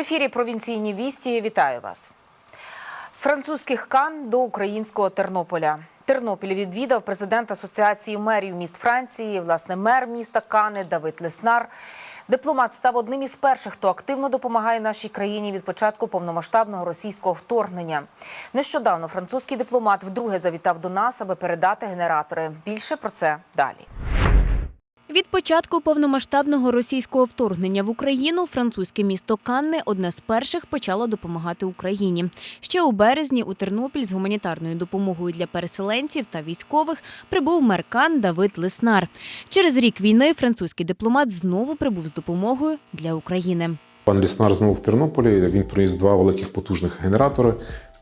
ефірі провінційні вісті. Вітаю вас. З французьких кан до українського Тернополя. Тернопіль відвідав президент Асоціації мерів міст Франції, власне, мер міста Кани Давид Леснар. Дипломат став одним із перших, хто активно допомагає нашій країні від початку повномасштабного російського вторгнення. Нещодавно французький дипломат вдруге завітав до нас, аби передати генератори. Більше про це далі. Від початку повномасштабного російського вторгнення в Україну французьке місто Канне одне з перших почало допомагати Україні. Ще у березні у Тернопіль з гуманітарною допомогою для переселенців та військових прибув мер Кан Давид Леснар. Через рік війни французький дипломат знову прибув з допомогою для України. Пан Ліснар знову в Тернополі. Він приніс два великих потужних генератори,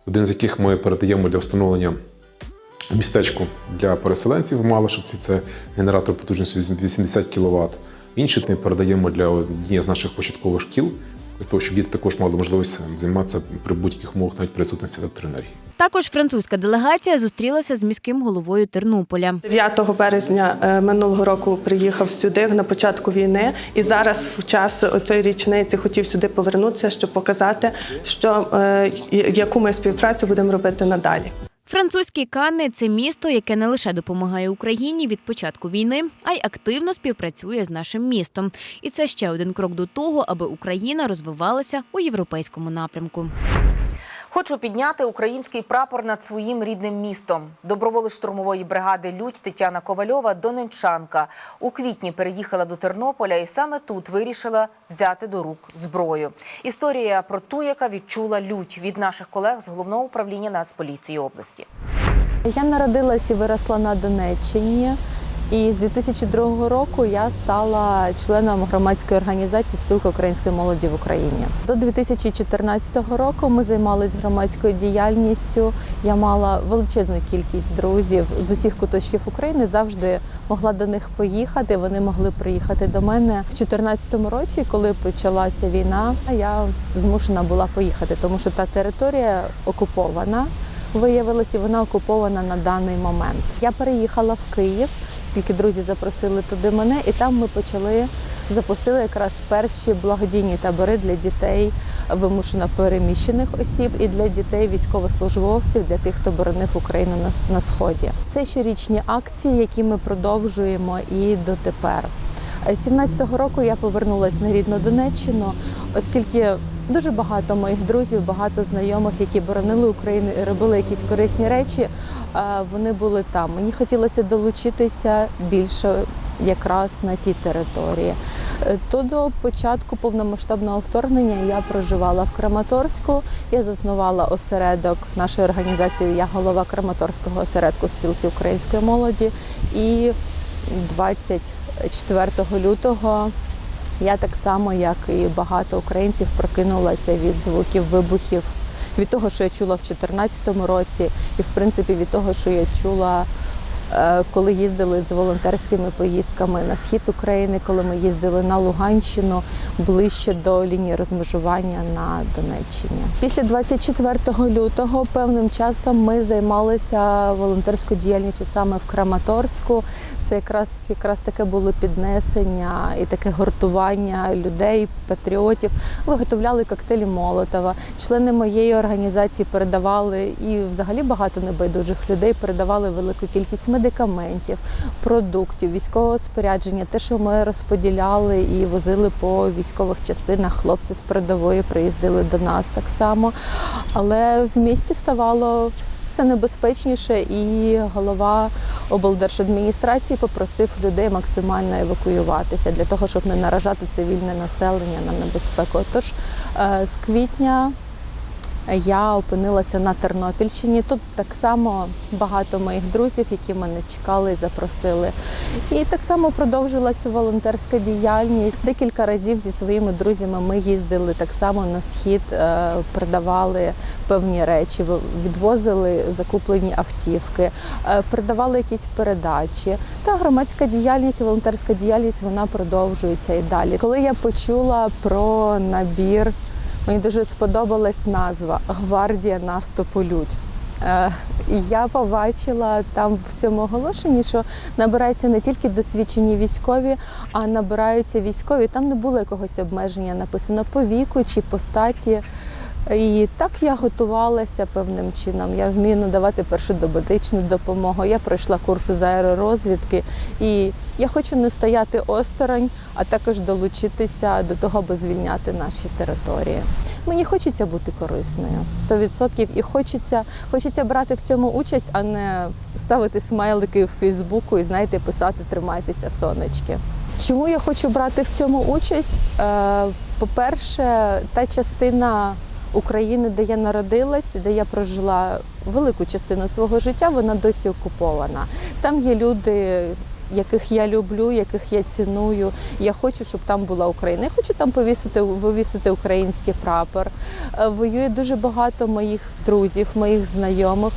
один з яких ми передаємо для встановлення містечку для переселенців в Малишевці. Це генератор потужністю 80 кВт. Інший ми передаємо для однієї з наших початкових шкіл, для того, щоб діти також мали можливість займатися при будь-яких умовах навіть при відсутності електроенергії. Також французька делегація зустрілася з міським головою Тернополя. 9 березня е, минулого року приїхав сюди на початку війни, і зараз в час цієї річниці хотів сюди повернутися, щоб показати, що е, яку ми співпрацю будемо робити надалі. Французькі Канни – це місто, яке не лише допомагає Україні від початку війни, а й активно співпрацює з нашим містом. І це ще один крок до того, аби Україна розвивалася у європейському напрямку. Хочу підняти український прапор над своїм рідним містом. Доброволець штурмової бригади Людь Тетяна Ковальова, донечанка, у квітні переїхала до Тернополя і саме тут вирішила взяти до рук зброю. Історія про ту, яка відчула лють від наших колег з головного управління Нацполіції області. Я народилась і виросла на Донеччині. І з 2002 року я стала членом громадської організації Спілка української молоді в Україні. До 2014 року ми займалися громадською діяльністю. Я мала величезну кількість друзів з усіх куточків України. Завжди могла до них поїхати. Вони могли приїхати до мене в 2014 році, коли почалася війна. Я змушена була поїхати, тому що та територія окупована. Виявилося, і вона окупована на даний момент. Я переїхала в Київ, оскільки друзі запросили туди мене, і там ми почали запустили якраз перші благодійні табори для дітей вимушено переміщених осіб і для дітей військовослужбовців, для тих, хто боронив Україну на, на сході. Це щорічні акції, які ми продовжуємо і дотепер. 17-го року я повернулася на рідну Донеччину, оскільки дуже багато моїх друзів, багато знайомих, які боронили Україну і робили якісь корисні речі, вони були там. Мені хотілося долучитися більше якраз на тій території. То до початку повномасштабного вторгнення я проживала в Краматорську. Я заснувала осередок нашої організації. Я голова Краматорського осередку спілки української молоді. І 24 лютого я так само, як і багато українців, прокинулася від звуків вибухів, від того, що я чула в 2014 році, і в принципі від того, що я чула. Коли їздили з волонтерськими поїздками на схід України, коли ми їздили на Луганщину ближче до лінії розмежування на Донеччині. Після 24 лютого певним часом ми займалися волонтерською діяльністю саме в Краматорську. Це якраз якраз таке було піднесення і таке гуртування людей, патріотів. Виготовляли коктейлі Молотова. Члени моєї організації передавали і взагалі багато небайдужих людей передавали велику кількість медикаментів, продуктів, військового спорядження, те, що ми розподіляли і возили по військових частинах. Хлопці з передової приїздили до нас так само. Але в місті ставало все небезпечніше, і голова облдержадміністрації попросив людей максимально евакуюватися для того, щоб не наражати цивільне населення на небезпеку. Тож з квітня я опинилася на Тернопільщині. Тут так само багато моїх друзів, які мене чекали і запросили. І так само продовжилася волонтерська діяльність. Декілька разів зі своїми друзями ми їздили так само на схід, продавали певні речі, відвозили закуплені автівки, передавали якісь передачі. Та громадська діяльність, волонтерська діяльність вона продовжується і далі. Коли я почула про набір. Мені дуже сподобалась назва Гвардія наступу Людь. Е, І я побачила там в цьому оголошенні, що набираються не тільки досвідчені військові, а набираються військові. Там не було якогось обмеження написано по віку чи по статі. І так я готувалася певним чином. Я вмію надавати першу домедичну допомогу. Я пройшла курси з аеророзвідки, і я хочу не стояти осторонь, а також долучитися до того, аби звільняти наші території. Мені хочеться бути корисною 100% і хочеться, хочеться брати в цьому участь, а не ставити смайлики в Фейсбуку і знаєте, писати Тримайтеся, сонечки. Чому я хочу брати в цьому участь? Е, По-перше, та частина України, де я народилась, де я прожила велику частину свого життя, вона досі окупована. Там є люди, яких я люблю, яких я ціную. Я хочу, щоб там була Україна. Я хочу там повісити, вивісити український прапор. Е, Воює дуже багато моїх друзів, моїх знайомих,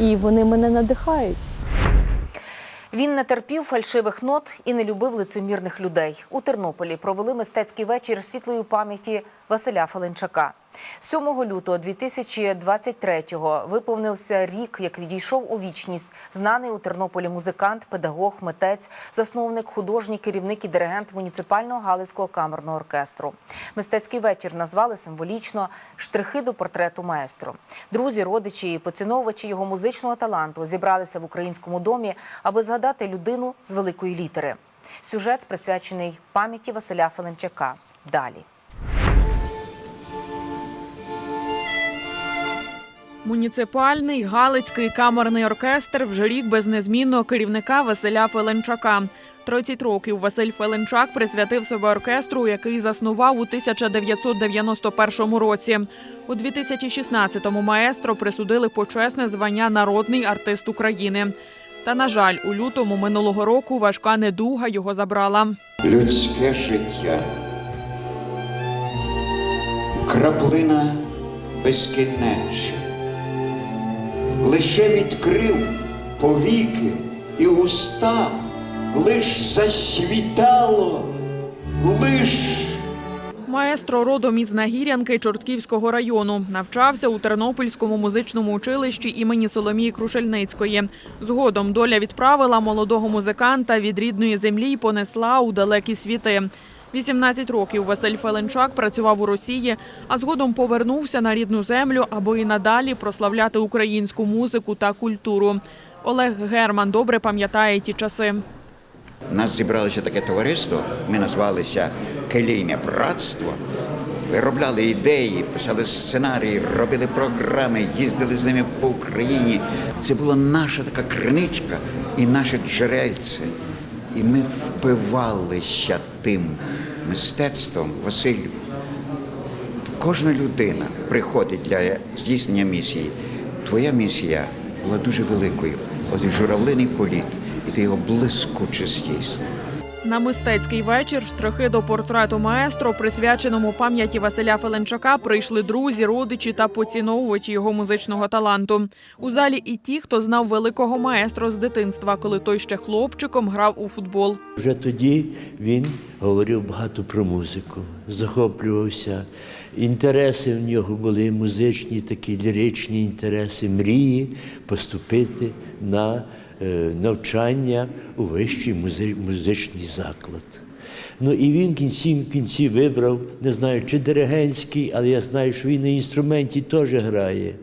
і вони мене надихають. Він не терпів фальшивих нот і не любив лицемірних людей. У Тернополі провели мистецький вечір світлої пам'яті Василя Фаленчака. 7 лютого 2023-го виповнився рік, як відійшов у вічність знаний у Тернополі музикант, педагог, митець, засновник, художній керівник і диригент муніципального галицького камерного оркестру. Мистецький вечір назвали символічно штрихи до портрету маестро. Друзі, родичі і поціновувачі його музичного таланту зібралися в українському домі, аби згадати людину з великої літери. Сюжет присвячений пам'яті Василя Фаленчака. Далі. Муніципальний Галицький камерний оркестр вже рік без незмінного керівника Василя Феленчака. 30 років Василь Феленчак присвятив себе оркестру, який заснував у 1991 році. У 2016-му маестро присудили почесне звання Народний артист України. Та на жаль, у лютому минулого року важка недуга його забрала. людське життя. Краплина безкінечна. Лише відкрив повіки і уста, лиш засвітало, лиш Маестро родом із Нагірянки Чортківського району. Навчався у Тернопільському музичному училищі імені Соломії Крушельницької. Згодом доля відправила молодого музиканта від рідної землі й понесла у далекі світи. 18 років Василь Феленчак працював у Росії, а згодом повернувся на рідну землю, аби і надалі прославляти українську музику та культуру. Олег Герман добре пам'ятає ті часи. Нас зібралося таке товариство, ми назвалися Келійне братство. Виробляли ідеї, писали сценарії, робили програми, їздили з ними по Україні. Це була наша така криничка і наше джерельце. І ми впивалися тим мистецтвом Василю. Кожна людина приходить для здійснення місії. Твоя місія була дуже великою. От журавлиний політ, і ти його блискуче здійснив. На мистецький вечір штрихи до портрету маестро, присвяченому пам'яті Василя Феленчака, прийшли друзі, родичі та поціновувачі його музичного таланту. У залі і ті, хто знав великого маестро з дитинства, коли той ще хлопчиком грав у футбол. Вже тоді він говорив багато про музику, захоплювався. Інтереси в нього були музичні, такі ліричні інтереси, мрії поступити на навчання у вищий музичний заклад. Ну і він кінці кінці вибрав, не знаю, чи диригентський, але я знаю, що він на інструменті теж грає.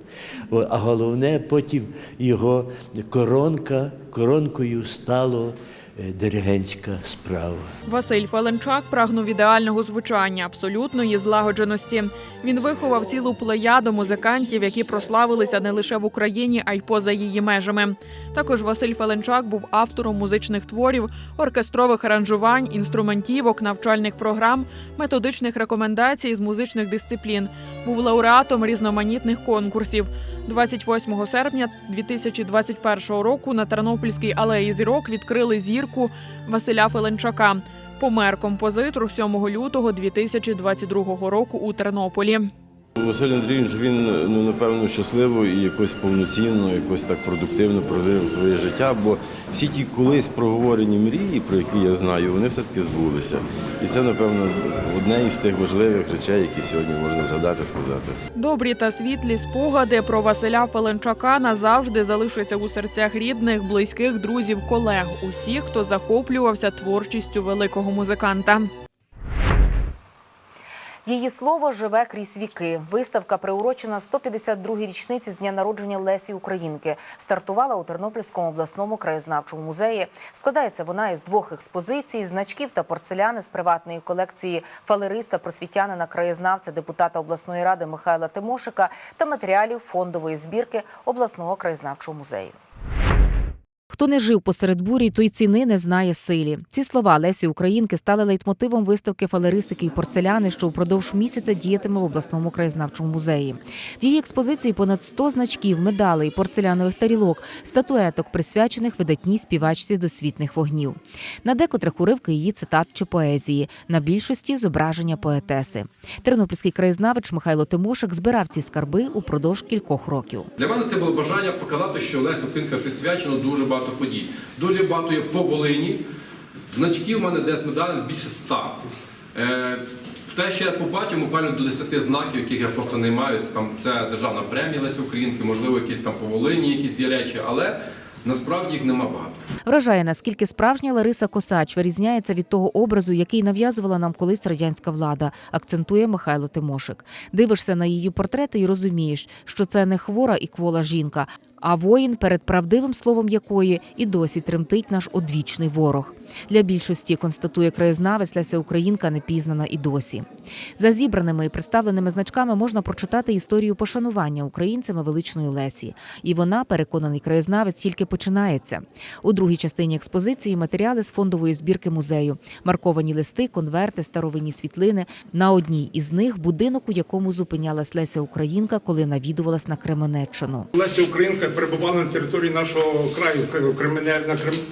А головне, потім його коронка, коронкою стало е, диригентська справа. Василь Феленчак прагнув ідеального звучання, абсолютної злагодженості. Він виховав цілу плеяду музикантів, які прославилися не лише в Україні, а й поза її межами. Також Василь Феленчак був автором музичних творів, оркестрових аранжувань, інструментівок, навчальних програм, методичних рекомендацій з музичних дисциплін. Був лауреатом різноманітних конкурсів. 28 серпня 2021 року на Тернопільській алеї зірок відкрили зірку Василя Феленчака. Помер композитор 7 лютого 2022 року у Тернополі. Василь Андрійович він ну напевно щасливо і якось повноцінно, якось так продуктивно прожив своє життя. Бо всі ті колись проговорені мрії, про які я знаю, вони все таки збулися. І це напевно одне із тих важливих речей, які сьогодні можна згадати, сказати. Добрі та світлі спогади про Василя Феленчака назавжди залишаться у серцях рідних, близьких, друзів, колег, усіх, хто захоплювався творчістю великого музиканта. Її слово живе крізь віки. Виставка, приурочена 152-й річниці з дня народження Лесі Українки, стартувала у Тернопільському обласному краєзнавчому музеї. Складається вона із двох експозицій: значків та порцеляни з приватної колекції фалериста, просвітянина, краєзнавця, депутата обласної ради Михайла Тимошика та матеріалів фондової збірки обласного краєзнавчого музею. Хто не жив посеред бурі, той ціни не знає силі. Ці слова Лесі Українки стали лейтмотивом виставки фалеристики і порцеляни, що впродовж місяця діятиме в обласному краєзнавчому музеї. В її експозиції понад 100 значків, медалей, порцелянових тарілок, статуеток, присвячених видатній співачці досвітних вогнів. На декотрих уривки її цитат чи поезії, на більшості зображення поетеси. Тернопільський краєзнавець Михайло Тимошик збирав ці скарби упродовж кількох років. Для мене це було бажання показати, що Лесю Українка присвячено дуже багато подій. Дуже багато є по Волині. Значків у мене десь медалей більше ста. Е, те, що я побачив, буквально до 10 знаків, яких я просто не маю. Там, це державна премія Лесі Українки, можливо, якісь там по Волині якісь є речі, але насправді їх нема багато. Вражає, наскільки справжня Лариса Косач вирізняється від того образу, який нав'язувала нам колись радянська влада, акцентує Михайло Тимошик. Дивишся на її портрети і розумієш, що це не хвора і квола жінка, а воїн, перед правдивим словом якої і досі тремтить наш одвічний ворог. Для більшості констатує краєзнавець Леся Українка не пізнана і досі. За зібраними і представленими значками можна прочитати історію пошанування українцями величної Лесі. І вона, переконаний краєзнавець, тільки починається. У другій частині експозиції матеріали з фондової збірки музею, марковані листи, конверти, старовинні світлини. На одній із них будинок, у якому зупинялась Леся Українка, коли навідувалась на Кременеччину. Леся Українка перебувала на території нашого краю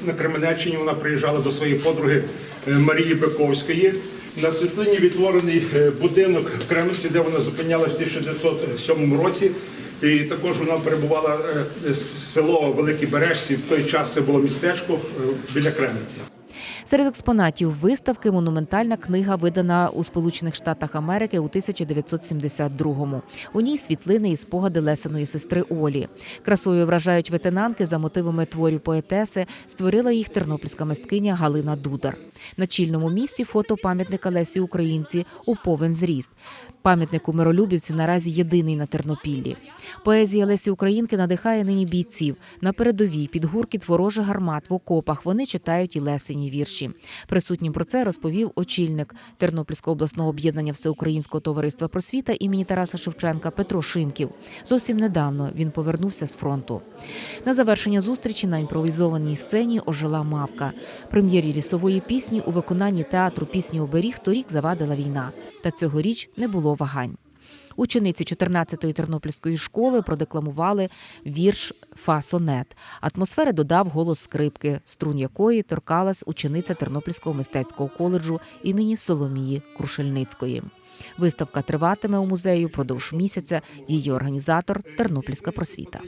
на Кременеччині. Вона приїжджала до своєї подруги е, Марії Бековської. На світлині відтворений е, будинок в Кременці, де вона зупинялася в 1907 році. І також вона перебувала е, село Великі Бережці. В той час це було містечко біля Кременця. Серед експонатів виставки монументальна книга, видана у Сполучених Штатах Америки у 1972-му. У ній світлини і спогади Лесиної сестри Олі. Красою вражають ветенанки за мотивами творів поетеси. Створила їх тернопільська мисткиня Галина Дудар. На чільному місці фото пам'ятника Лесі Українці у повен зріст. Пам'ятник у Миролюбівці наразі єдиний на Тернопіллі. Поезія Лесі Українки надихає нині бійців. На передовій під гуркіт ворожих гармат в окопах вони читають і Лесині вірші. Присутнім про це розповів очільник Тернопільського обласного об'єднання Всеукраїнського товариства просвіта імені Тараса Шевченка Петро Шимків. Зовсім недавно він повернувся з фронту. На завершення зустрічі на імпровізованій сцені ожила мавка. Прем'єрі лісової пісні у виконанні театру пісні оберіг торік завадила війна. Та цьогоріч не було вагань. Учениці 14-ї тернопільської школи продекламували вірш Фа-сонет. Атмосфери додав голос скрипки, струн якої торкалась учениця Тернопільського мистецького коледжу імені Соломії Крушельницької. Виставка триватиме у музею продовж місяця. Її організатор Тернопільська просвіта.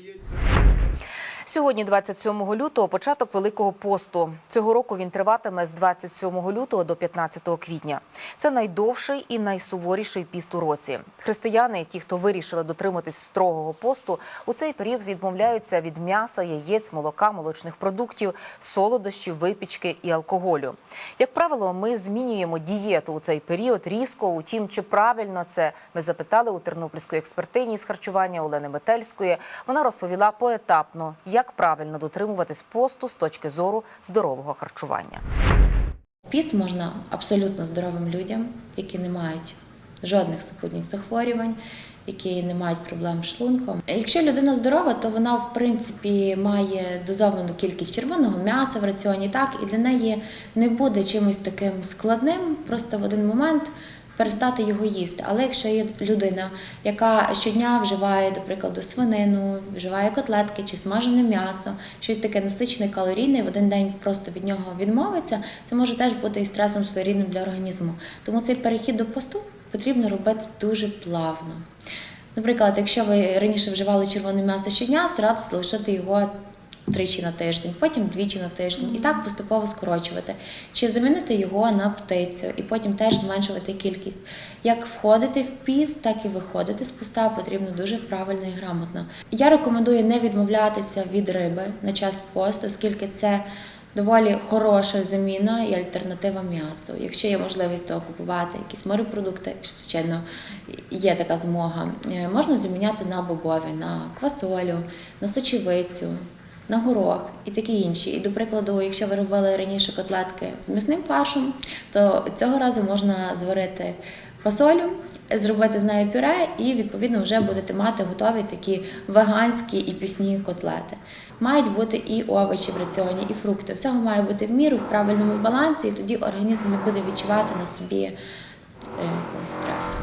Сьогодні, 27 лютого, початок Великого посту. Цього року він триватиме з 27 лютого до 15 квітня. Це найдовший і найсуворіший піст у році. Християни, ті, хто вирішили дотриматись строгого посту, у цей період відмовляються від м'яса, яєць, молока, молочних продуктів, солодощів, випічки і алкоголю. Як правило, ми змінюємо дієту у цей період різко. Утім, чи правильно це ми запитали у тернопільської експертині з харчування Олени Метельської. Вона розповіла поетапно, як правильно дотримуватись посту з точки зору здорового харчування. Піст можна абсолютно здоровим людям, які не мають жодних супутніх захворювань, які не мають проблем з шлунком. Якщо людина здорова, то вона в принципі має дозовану кількість червоного м'яса в раціоні, так і для неї не буде чимось таким складним, просто в один момент. Перестати його їсти. Але якщо є людина, яка щодня вживає, до прикладу, свинину, вживає котлетки чи смажене м'ясо, щось таке насичене, калорійне, в один день просто від нього відмовиться, це може теж бути і стресом своєрідним для організму. Тому цей перехід до посту потрібно робити дуже плавно. Наприклад, якщо ви раніше вживали червоне м'ясо щодня, старатися залишити його тричі на тиждень, потім двічі на тиждень, і так поступово скорочувати. Чи замінити його на птицю, і потім теж зменшувати кількість. Як входити в піст, так і виходити з поста потрібно дуже правильно і грамотно. Я рекомендую не відмовлятися від риби на час посту, оскільки це доволі хороша заміна і альтернатива м'ясу. Якщо є можливість то купувати якісь морепродукти, якщо звичайно є така змога, е, можна заміняти на бобові, на квасолю, на сочевицю. На горох і такі інші. І до прикладу, якщо ви робили раніше котлетки з м'ясним фаршем, то цього разу можна зварити фасолю, зробити з нею пюре, і відповідно вже будете мати готові такі веганські і пісні котлети. Мають бути і овочі в раціоні, і фрукти. Всього має бути в міру, в правильному балансі, і тоді організм не буде відчувати на собі е, якогось стресу.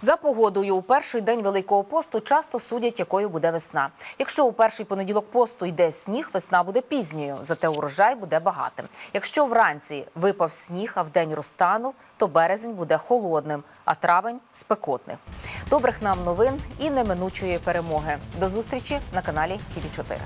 За погодою у перший день Великого посту часто судять, якою буде весна. Якщо у перший понеділок посту йде сніг, весна буде пізньою, зате урожай буде багатим. Якщо вранці випав сніг, а вдень розтанув, то березень буде холодним, а травень спекотним. Добрих нам новин і неминучої перемоги. До зустрічі на каналі ТІВІ 4